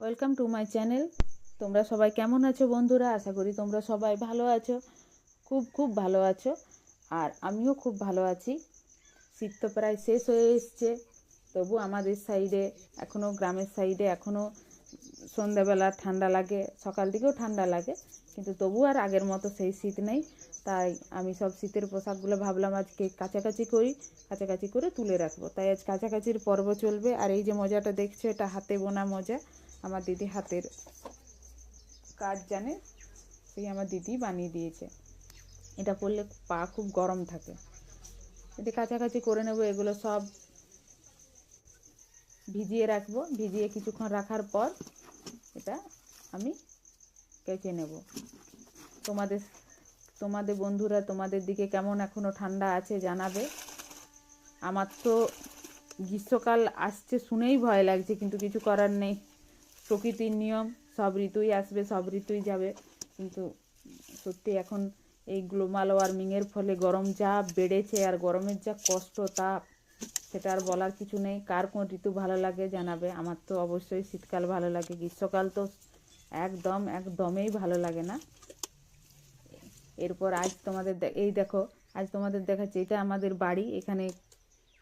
Welcome to my channel তোমরা সবাই কেমন আছো বন্ধুরা? আশা করি তোমরা সবাই ভালো আছো। খুব খুব ভালো আছো। আর আমিও খুব ভালো আছি। শীত তো প্রায় শেষ হয়ে এসছে। তবু আমাদের সাইডে এখনও গ্রামের সাইডে এখনও সন্ধ্যাবেলা ঠান্ডা লাগে। সকাল দিকেও ঠান্ডা লাগে। কিন্তু তবু আর আগের মতো সেই শীত নেই। তাই আমি সব শীতের পোশাকগুলো ভাবলাম আজকে কাছাকাছি করি। কাছাকাছি করে তুলে রাখব। তাই আজ কাছাকাছির পর্ব চলবে। আর এই যে মজাটা দেখছ, এটা হাতে বোনা মজা। আমার দিদি হাতের কাজ জানে, সেই আমার দিদি বানিয়ে দিয়েছে। এটা পরলে পা খুব গরম থাকে। এটা কাছাকাছি করে নেব, এগুলো সব ভিজিয়ে রাখব। ভিজিয়ে কিছুক্ষণ রাখার পর এটা আমি কেচে নেব। তোমাদের তোমাদের বন্ধুরা তোমাদের দিকে কেমন এখনও ঠান্ডা আছে জানাবে। আমার তো গ্রীষ্মকাল আসছে শুনেই ভয় লাগছে, কিন্তু কিছু করার নেই। প্রকৃতির নিয়ম, সব ঋতুই আসবে, সব ঋতুই যাবে। কিন্তু সত্যি এখন এই গ্লোবাল ওয়ার্মিংয়ের ফলে গরম যা বেড়েছে আর গরমের যা কষ্ট তাপ সেটা আর বলার কিছু নেই। কার কোন ঋতু ভালো লাগে জানাবে। আমার তো অবশ্যই শীতকাল ভালো লাগে, গ্রীষ্মকাল তো একদম, একদমই ভালো লাগে না। এরপর আজ তোমাদের এই দেখো, আজ তোমাদের দেখাচ্ছি, এটা আমাদের বাড়ি। এখানে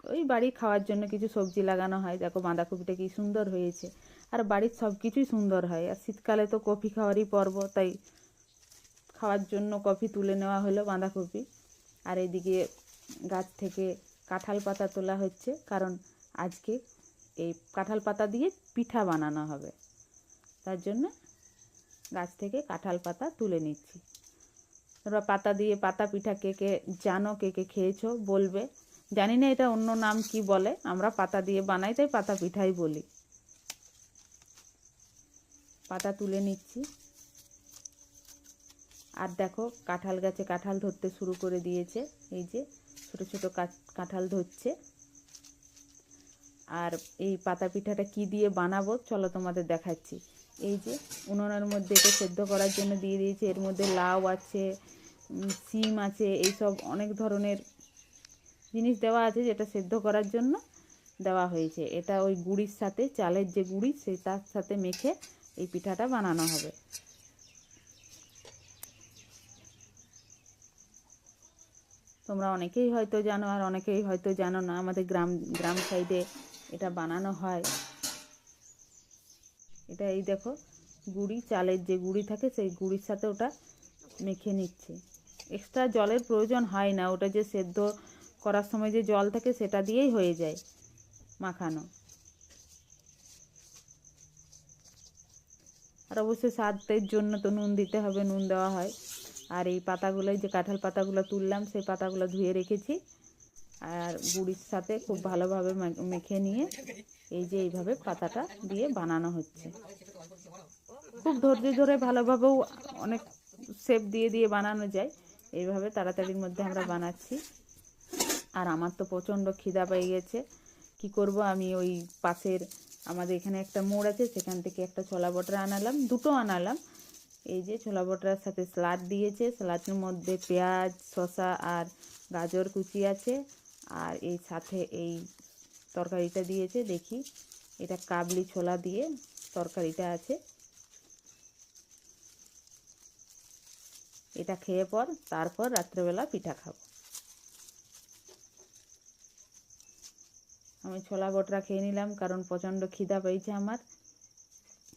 ওই বাড়ি খাওয়ার জন্য কিছু সবজি লাগানো হয়। দেখো বাঁধাকপিটা কি সুন্দর হয়েছে। আর বাড়ির সব কিছুই সুন্দর হয়। আর শীতকালে তো কফি খাওয়ারই পর্ব, তাই খাওয়ার জন্য কফি তুলে নেওয়া হলো বাঁধাকপি। আর এদিকে গাছ থেকে কাঁঠাল পাতা তোলা হচ্ছে, কারণ আজকে এই কাঁঠাল পাতা দিয়ে পিঠা বানানো হবে। তার জন্য গাছ থেকে কাঁঠাল পাতা তুলে নিচ্ছি। তোমরা পাতা দিয়ে পাতা পিঠা কে কে জানো, কে কে খেয়েছো বলবে। জানি না এটা অন্য নাম কি বলে, আমরা পাতা দিয়ে বানাই, তাই পাতা পিঠাই বলি। পাতা তুলে নিচ্ছি। আর দেখো, কাঁঠাল গাছে কাঁঠাল ধরতে শুরু করে দিয়েছে। এই যে, ছোট ছোট কাঠ- কাঁঠাল ধরছে। আর এই পাতা পিঠাটা কি দিয়ে বানাবো, চলো তোমাদের দেখাচ্ছি। এই যে, উনুনের মধ্যে এটা সেদ্ধ করার জন্য দিয়ে দিয়েছে। এর মধ্যে লাউ আছে সিম আছে, এইসব অনেক ধরনের জিনিস দেওয়া আছে যেটা সেদ্ধ করার জন্য দেওয়া হয়েছে। এটা ওই গুড়ির সাথে, চালের যে গুড়ি সেই তার সাথে মেখে এই পিঠাটা বানানো হবে। তোমরা অনেকেই হয়তো জানো আর অনেকেই হয়তো জানো না, আমাদের গ্রাম গ্রাম সাইডে এটা বানানো হয়। এটা এই দেখো, গুড়ি, চালের যে গুড়ি থাকে, সেই গুড়ির সাথে ওটা মেখে নিচ্ছে। এক্সট্রা জলের প্রয়োজন হয় না, ওটা যে সেদ্ধ করার সময় যে জল থাকে সেটা দিয়েই হয়ে যায় মাখানো। আর অবশ্যই স্বাদের জন্য তো নুন দিতে হবে, নুন দেওয়া হয়। আর এই পাতাগুলো যে কাঁঠাল পাতাগুলো তুললাম, সেই পাতাগুলো ধুয়ে রেখেছি। আর গুড়ির সাথে খুব ভালোভাবে মেখে নিয়ে এই যে এইভাবে পাতাটা দিয়ে বানানো হচ্ছে। খুব ধৈর্য ধরে ভালোভাবেও অনেক শেপ দিয়ে দিয়ে বানানো যায়। এইভাবে তাড়াতাড়ির মধ্যে আমরা বানাচ্ছি। আর আমার তো প্রচণ্ড খিদা পেয়ে গেছে। কি করব? আমি ওই পাশের আমাদের এখানে একটা মোড় আছে, সেখান থেকে একটা ছোলা বটরা আনালাম, দুটো আনালাম। এই যে ছোলা বটরার সাথে স্যালাড দিয়েছে, স্যালাডের মধ্যে পেঁয়াজ, শসা আর গাজর কুচি আছে। আর এই সাথে এই তরকারিটা দিয়েছে, দেখি এটা কাবলি ছোলা দিয়ে তরকারিটা আছে। এটা খেয়ে পর, তারপর রাত্রেবেলা পিঠা খাব। আমি ছোলা বটরা খেয়ে নিলাম, কারণ প্রচণ্ড খিদা পেয়েছে আমার।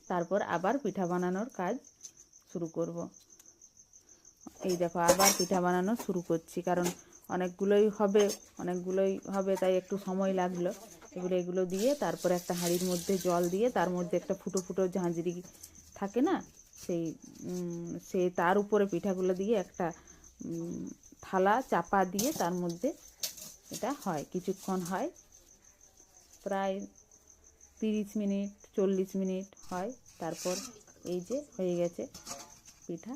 তারপর আবার পিঠা বানানোর কাজ শুরু করব। এই দেখো, আবার পিঠা বানানো শুরু করছি, কারণ অনেকগুলোই হবে অনেকগুলোই হবে, তাই একটু সময় লাগল। এগুলো এগুলো দিয়ে তারপরে একটা হাঁড়ির মধ্যে জল দিয়ে, তার মধ্যে একটা ফুটো ফুটো ঝাঁঝরি থাকে না, সেই সে তার উপরে পিঠাগুলো দিয়ে একটা থালা চাপা দিয়ে তার মধ্যে এটা হয়, কিছুক্ষণ হয়। প্রায় তিরিশ মিনিট, চল্লিশ মিনিট হয়। তারপর এই যে হয়ে গেছে পিঠা।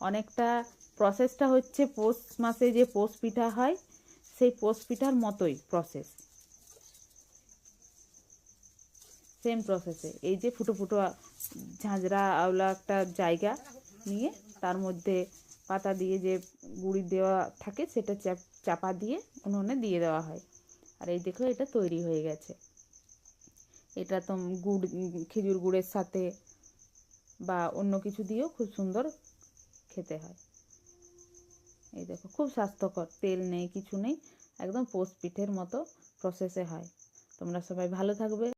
অনেকটা প্রসেসটা হচ্ছে পৌষ মাসে যে পৌষ পিঠা হয়, সেই পৌষ পিঠার মতোই প্রসেস সেম প্রসেসে এই যে ফুটো ফুটো ঝাঁঝরা, আওলা একটা জায়গা নিয়ে তার মধ্যে পাতা দিয়ে যে গুড়ি দেওয়া থাকে, সেটা চাপ- চাপা দিয়ে উনুনে দিয়ে দেওয়া হয়। আর এই দেখো এটা তৈরি হয়ে গেছে। এটা তো গুড়, খেজুর গুড়ের সাথে বা অন্য কিছু দিয়েও খুব সুন্দর খেতে হয়। এই দেখো, খুব স্বাস্থ্যকর, তেল নেই, কিছু নেই, একদম পোস্ট পিঠের মতো প্রসেসে হয়। তোমরা সবাই ভালো থাকবে।